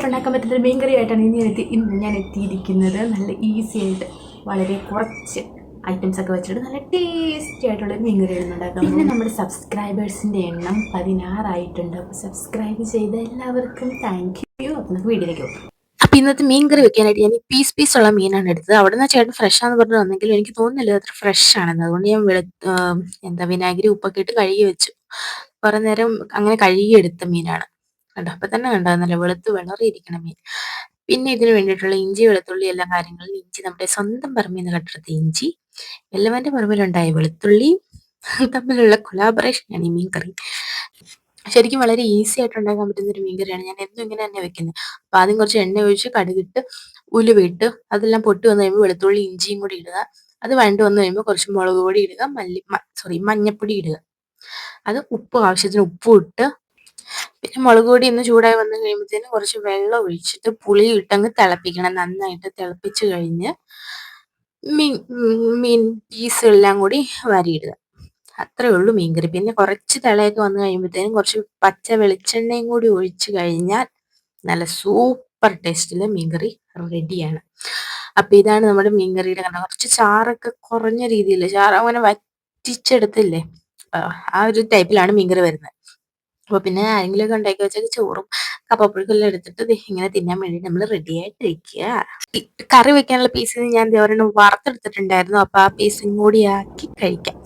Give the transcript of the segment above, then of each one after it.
ആയിട്ട് ഉണ്ടാക്കാൻ പറ്റുന്ന മീൻ കറിയായിട്ടാണ് ഇന്ന് എത്തി ഇന്ന് ഞാൻ എത്തിയിരിക്കുന്നത്. നല്ല ഈസി ആയിട്ട് വളരെ കുറച്ച് ഐറ്റംസ് ഒക്കെ വെച്ചിട്ട് നല്ല ടേസ്റ്റി ആയിട്ടുള്ള മീൻ കറി ഉണ്ടാക്കാം പിന്നെ നമ്മുടെ സബ്സ്ക്രൈബേഴ്സിന്റെ എണ്ണം പതിനാറായിട്ടുണ്ട്. അപ്പോൾ സബ്സ്ക്രൈബ് ചെയ്ത എല്ലാവർക്കും താങ്ക് യു അപ്പോൾ നമുക്ക് വീട്ടിലേക്ക് അപ്പൊ ഇന്നത്തെ മീൻ കറി വെക്കാനായിട്ട് ഞാൻ പീസ് പീസ് ഉള്ള മീനാണ് എടുത്തത്. അവിടെ നിന്ന് ചേട്ടൻ ഫ്രഷാന്ന് പറഞ്ഞു വന്നെങ്കിലും എനിക്ക് തോന്നുന്നില്ല അത്ര ഫ്രഷ് ആണെന്ന്. അതുകൊണ്ട് ഞാൻ വെളു എന്താ വിനാഗിരി ഉപ്പൊക്കെ ഇട്ട് കഴുകി വെച്ചു. കുറേ നേരം അങ്ങനെ കഴുകി എടുത്ത മീനാണ്. കണ്ടോ? അപ്പൊ തന്നെ കണ്ടോ? നല്ല വെളുത്ത് വിളറിയിരിക്കണ മീൻ. പിന്നെ ഇതിന് വേണ്ടിയിട്ടുള്ള ഇഞ്ചി വെളുത്തുള്ളി എല്ലാ കാര്യങ്ങളും ഇഞ്ചി നമ്മുടെ സ്വന്തം പറമ്പിൽ നിന്ന് കട്ടെടുത്ത ഇഞ്ചി എല്ലാവന്റെ പറമ്പിലുണ്ടായ വെളുത്തുള്ളി തമ്മിലുള്ള കൊലാബറേഷനാണ് ഈ മീൻകറി. ശരിക്കും വളരെ ഈസി ആയിട്ട് ഉണ്ടാക്കാൻ പറ്റുന്ന ഒരു മീൻകറിയാണ്. ഞാൻ എന്നും ഇങ്ങനെ തന്നെ വെക്കുന്നത് അപ്പൊ ആദ്യം കുറച്ച് എണ്ണ ഒഴിച്ച് കടുകിട്ട് ഉലുവിട്ട് അതെല്ലാം പൊട്ടി വന്നു കഴിയുമ്പോൾ വെളുത്തുള്ളി ഇഞ്ചിയും കൂടി ഇടുക. അത് വഴണ്ട് വന്നു കഴിയുമ്പോൾ കുറച്ച് മുളക് പൊടി ഇടുക. മല്ലി സോറി മഞ്ഞപ്പൊടി ഇടുക. അത് ഉപ്പ് ആവശ്യത്തിന് ഉപ്പ് ഇട്ട് പിന്നെ മുളക് പൊടി ഒന്ന് ചൂടായി വന്നു കഴിയുമ്പോഴത്തേനും കുറച്ച് വെള്ളം ഒഴിച്ചിട്ട് പുളി ഇട്ടങ്ങ് തിളപ്പിക്കണം. നന്നായിട്ട് തിളപ്പിച്ച് കഴിഞ്ഞ് മീൻ മീൻ പീസുകളെല്ലാം കൂടി വരിയിടുക. അത്രേ ഉള്ളൂ മീൻകറി. പിന്നെ കുറച്ച് തിളയൊക്കെ വന്നു കഴിയുമ്പോഴത്തേനും കുറച്ച് പച്ച വെളിച്ചെണ്ണയും കൂടി ഒഴിച്ച് കഴിഞ്ഞാൽ നല്ല സൂപ്പർ ടേസ്റ്റിൽ മീൻകറി റെഡിയാണ്. അപ്പൊ ഇതാണ് നമ്മുടെ മീൻകറിയുടെ കണ്ട കുറച്ച് ചാറൊക്കെ കുറഞ്ഞ രീതിയിൽ ചാറ് അങ്ങനെ വറ്റിച്ചെടുത്തില്ലേ? ആ ഒരു ടൈപ്പിലാണ് മീൻകറി വരുന്നത്. അപ്പൊ പിന്നെ ആരെങ്കിലും ഒക്കെ ഉണ്ടാക്കി വെച്ചാൽ ചോറും കപ്പപ്പുഴുക്കെല്ലാം എടുത്തിട്ട് ഇങ്ങനെ തിന്നാൻ വേണ്ടി നമ്മൾ റെഡി ആയിട്ടിരിക്കുക കറി വെക്കാനുള്ള പീസ് ഞാൻ ഒരെണ്ണം വറുത്തെടുത്തിട്ടുണ്ടായിരുന്നു. അപ്പൊ ആ പീസും കൂടി ആക്കി കഴിക്കാം.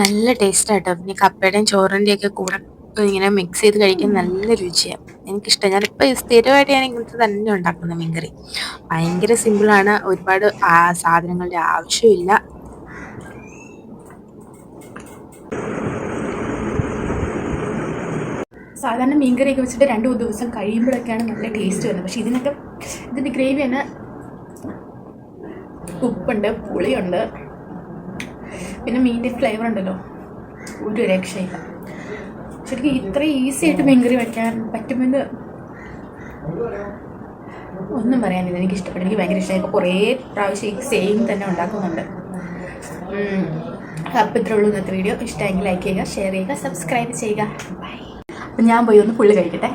നല്ല ടേസ്റ്റ് ആട്ടോ പിന്നെ കപ്പയുടെയും ചോറിന്റെയും ഒക്കെ കൂടെ ഇങ്ങനെ മിക്സ് ചെയ്ത് കഴിക്കാൻ നല്ല രുചിയാണ് എനിക്കിഷ്ടം. ഞാനിപ്പോൾ സ്ഥിരമായിട്ട് ഞാൻ ഇങ്ങനത്തെ തന്നെ ഉണ്ടാക്കുന്നത് മീൻകറി. ഭയങ്കര സിമ്പിളാണ് ഒരുപാട് സാധനങ്ങളുടെ ആവശ്യമില്ല. സാധാരണ മീൻകറിയൊക്കെ വെച്ചിട്ട് രണ്ട് മൂന്ന് ദിവസം കഴിയുമ്പോഴൊക്കെയാണ് നല്ല ടേസ്റ്റ് വരുന്നത്. പക്ഷേ ഇതിനൊക്കെ ഇതിന്റെ ഗ്രേവി തന്നെ ഉപ്പുണ്ട് പുളിയുണ്ട്. പിന്നെ മീനിന്റെ ഫ്ലേവർ ഉണ്ടല്ലോ. ഒരു രക്ഷയില്ല. ശരിക്കും ഇത്ര ഈസി ആയിട്ട് മീൻകറി വയ്ക്കാൻ പറ്റുമെന്ന് ഒന്നും പറയാനില്ല. എനിക്ക് ഇഷ്ടപ്പെട്ടു. എനിക്ക് ഭയങ്കര ഇഷ്ടമായി. കുറേ പ്രാവശ്യം ഈ സെയിം തന്നെ ഉണ്ടാക്കുന്നുണ്ട്. അപ്പം അപ്പോൾ ഇത്രേ ഉള്ളൂ ഇന്നത്തെ വീഡിയോ ഇഷ്ടമെങ്കിൽ ലൈക്ക് ചെയ്യുക ഷെയർ ചെയ്യുക സബ്സ്ക്രൈബ് ചെയ്യുക. ബൈ അപ്പം ഞാൻ പോയി ഒന്ന് പുള്ളി കഴിക്കട്ടെ.